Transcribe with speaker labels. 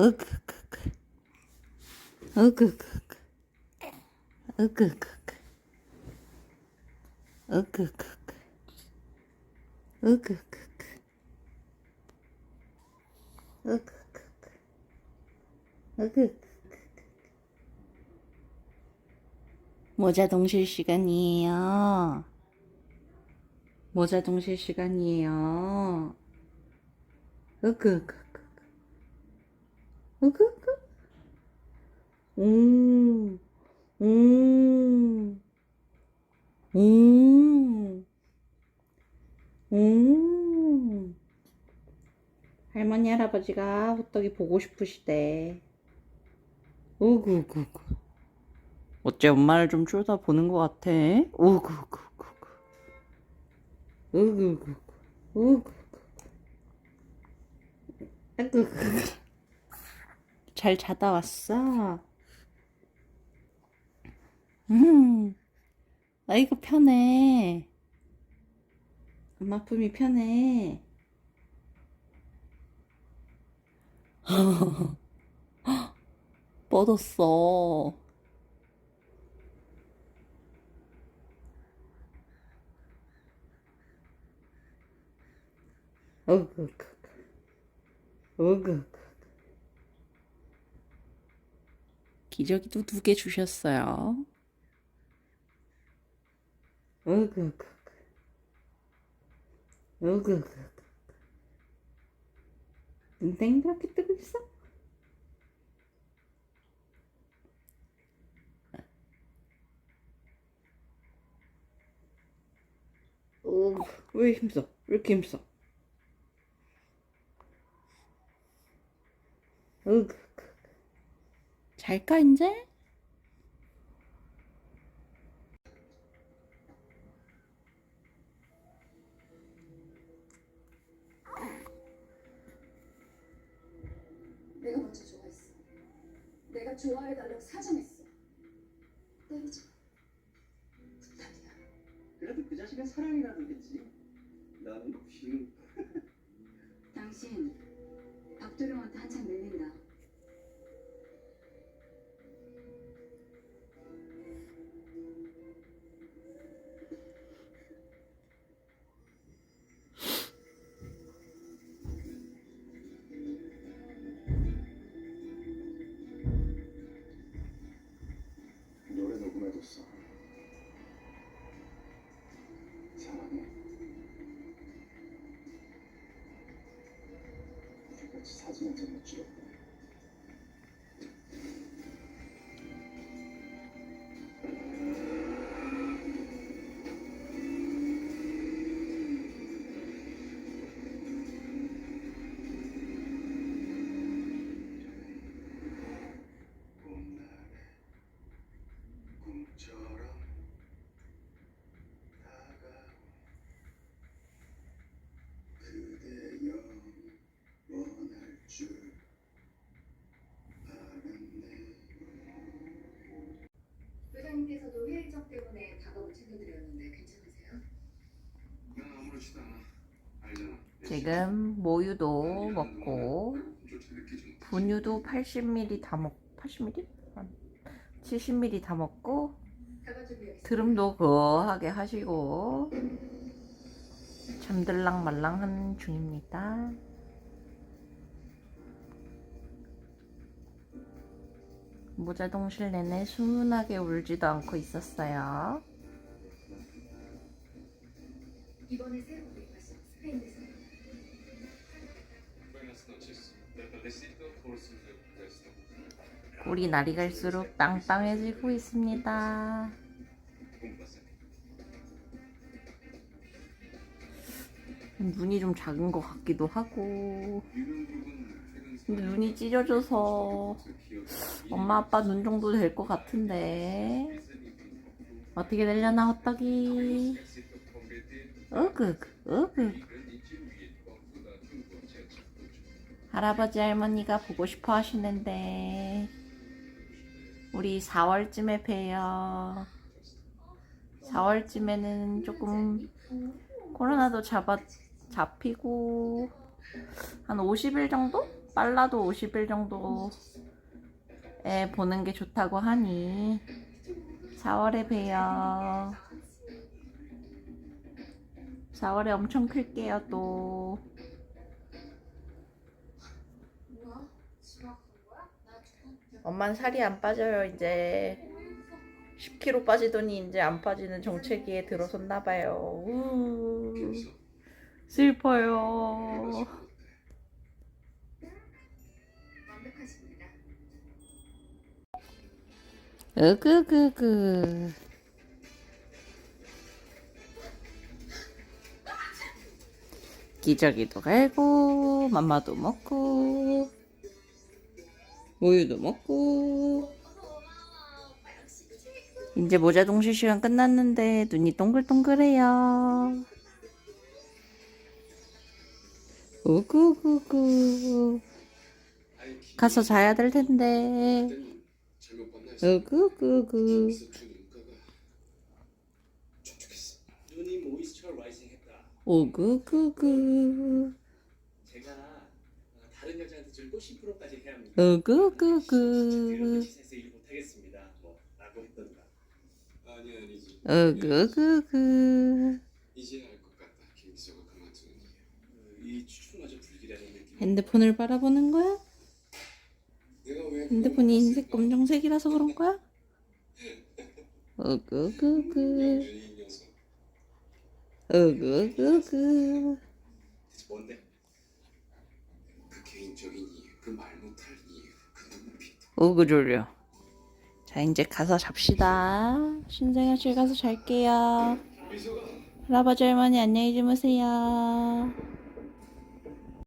Speaker 1: 으크크크. 으크크크. 으크크크. 으크크크. 으크크크. 으크크크. 으크크크. 모자 동실 시간이에요. 모자 동실 시간이에요. 으크크크. 으크크. 음. 음. 음. 음. 할머니 할아버지가 호떡이 보고 싶으시대. 우구구구. 어째 엄마를 좀 쳐다보는 것 같아? 우구구구구. 우구구구. 우구구구. 아구구구. 잘 자다 왔어? 음. 아이고 편해. 엄마 품이 편해. 뻗었어. 어그 어그 기저귀도 두 개 주셨어요. 어그 어그 눈 땡그랗게 뜨고 있어? 오, 왜 힘써? 왜 이렇게 힘써? 으그. 잘까 이제?
Speaker 2: 내가 먼저 좋아했어. 내가 좋아해달라고 사정했어. 때리지 마. 부탁이야.
Speaker 3: 그래도 그 자식은 사랑이라든지 난 비유
Speaker 2: 당신 박도령한테 한참 밀린다.
Speaker 3: condition.
Speaker 1: 지금 모유도 먹고 분유도 80ml 다 먹, 80ml? 한 70ml 다 먹고. 드름도 거하게 하시고 잠들랑 말랑한 중입니다. 모자동실 내내 순하게 울지도 않고 있었어요.
Speaker 2: 이번에 새로 구입하신 스페인에서
Speaker 1: 우리 날이 갈수록 빵빵해지고 있습니다. 눈이 좀 작은 것 같기도 하고. 근데 눈이 찢어져서 엄마 아빠 눈 정도 될 것 같은데. 어떻게 되려나 호떡이? 으극 할아버지 할머니가 보고 싶어 하시는데 우리 4월쯤에 봬요 4월쯤에는 조금 코로나도 잡아 잡히고 한 50일 정도 빨라도 50일 정도에 보는 게 좋다고 하니 4월에 봬요. 4월에 엄청 클게요 또. 엄만 살이 안 빠져요 이제 10kg 빠지더니 이제 안 빠지는 정체기에 들어섰나 봐요. 슬퍼요. 으그그그. 기저귀도 갈고 맘마도 먹고 우유도 먹고. 이제 모자 동실 시간 끝났는데 눈이 동글동글해요. 우구구구. 가서 자야 될 텐데. 우구구구.
Speaker 4: 어,
Speaker 3: 다른 여자한테 줄고 10%까지 해야 합니다.
Speaker 1: 우구구구
Speaker 3: 시세에서 일 못하겠습니다. 뭐 라고 했던가.
Speaker 4: 아니 아니지.
Speaker 1: 우구구구
Speaker 4: 이제 알것 같다. 김비서가 그만두는 이유.
Speaker 3: 어, 느낌.
Speaker 1: 핸드폰을 바라보는 거야? 핸드폰이 흰색? 검정색이라서 그런 거야? 우구구구
Speaker 4: 영준이 이 녀석.
Speaker 1: 우구구구
Speaker 3: 대체 뭔데?
Speaker 4: 그 개인적인 이유, 그 말 못할 이유, 그 눈빛.
Speaker 1: 졸려. 자 이제 가서 잡시다. 신생아실 가서 잘게요.
Speaker 4: 비서가
Speaker 1: 할아버지 할머니 안녕히 주무세요